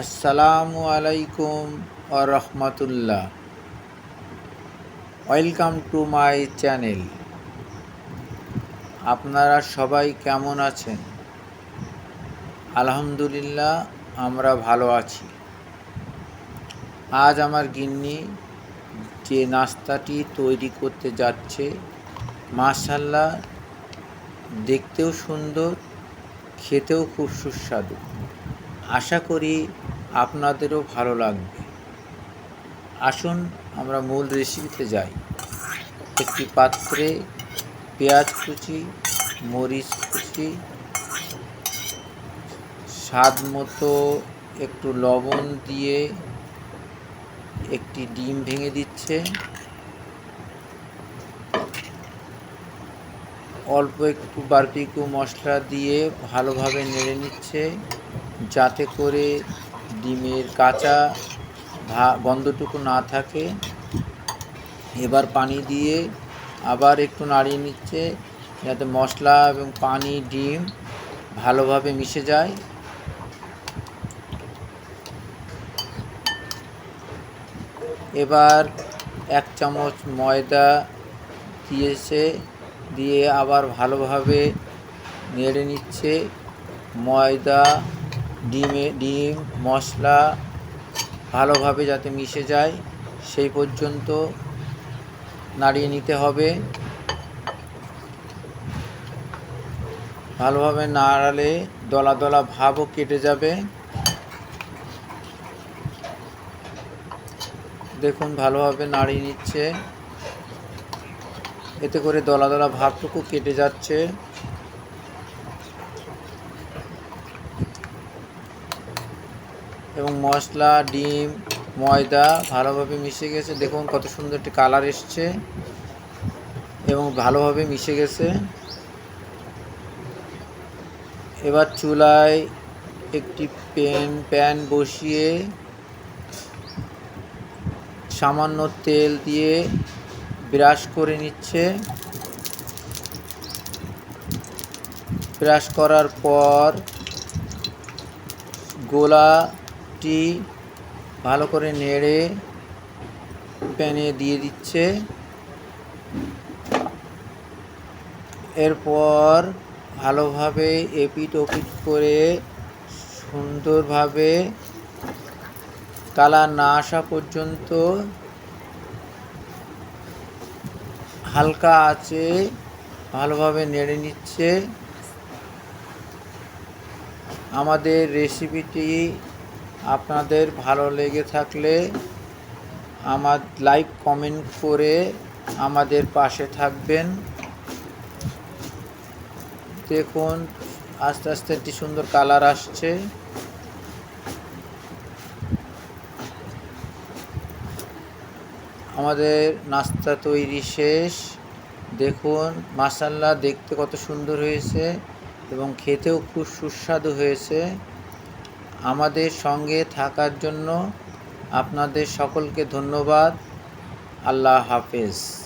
আসসালামু আলাইকুম রহমতুল্লাহ। Welcome to my channel. আপনারা সবাই কেমন আছেন? আলহামদুলিল্লাহ, আমরা ভালো আছি। আজ আমার গিন্নি যে নাস্তাটি তৈরি করতে যাচ্ছে মাশাল্লাহ দেখতেও সুন্দর, খেতেও খুব সুস্বাদু। আশা করি আপনাদেরও ভালো লাগবে। আসুন, আমরা মূল রেসিপিতে যাই। একটি পাত্রে পেঁয়াজ কুচি, মরিচ কুচি, স্বাদ মতো একটু লবণ দিয়ে একটি ডিম ভেঙে দিচ্ছে। অল্প একটু বারবিকু মশলা দিয়ে ভালোভাবে নেড়ে নিচ্ছে, যাতে করে ডিমের কাঁচা গন্ধটুকু না থাকে। এবার পানি দিয়ে আবার একটু নাড়িয়ে নিচ্ছে, যাতে মশলা এবং পানি, ডিম ভালোভাবে মিশে যায়। এবার এক চামচ ময়দা দিয়েছে। দিয়ে আবার ভালোভাবে নেড়ে নিচ্ছে ময়দা, ডিমে, ডিম, মশলা ভালোভাবে যাতে মিশে যায়, সেই পর্যন্ত নাড়িয়ে নিতে হবে। ভালোভাবে নাড়ালে দলা দলা ভাবও কেটে যাবে। দেখুন, ভালোভাবে নাড়িয়ে নিচ্ছে। এতে করে দলা দলা ভাবটুকু কেটে যাচ্ছে। এবং মশলা, ডিম, ময়দা ভালোভাবে মিশে গেছে। দেখুন কত সুন্দর একটি কালার এসছে। এবং ভালোভাবে মিশে গেছে। এবার চুলায় একটি প্যান প্যান বসিয়ে সামান্য তেল দিয়ে ব্রাশ করে নিচ্ছে। ব্রাশ করার পর গোলাটি ভালো করে নেড়ে প্যানে দিয়ে দিচ্ছে। এরপর ভালোভাবে এপিট ওপিট করে সুন্দরভাবে কালার না আসা পর্যন্ত হালকা আছে, ভালোভাবে নেড়ে নিচ্ছে। আমাদের রেসিপিটি আপনাদের ভালো লেগে থাকলে আমার লাইক কমেন্ট করে আমাদের পাশে থাকবেন। দেখুন, আস্তে আস্তে একটি সুন্দর কালার আসছে। আমাদের নাস্তা তৈরি শেষ। দেখুন মাসাল্লা দেখতে কত সুন্দর হয়েছে এবং খেতেও খুব সুস্বাদু হয়েছে। আমাদের সঙ্গে থাকার জন্য আপনাদের সকলকে ধন্যবাদ। আল্লাহ হাফেজ।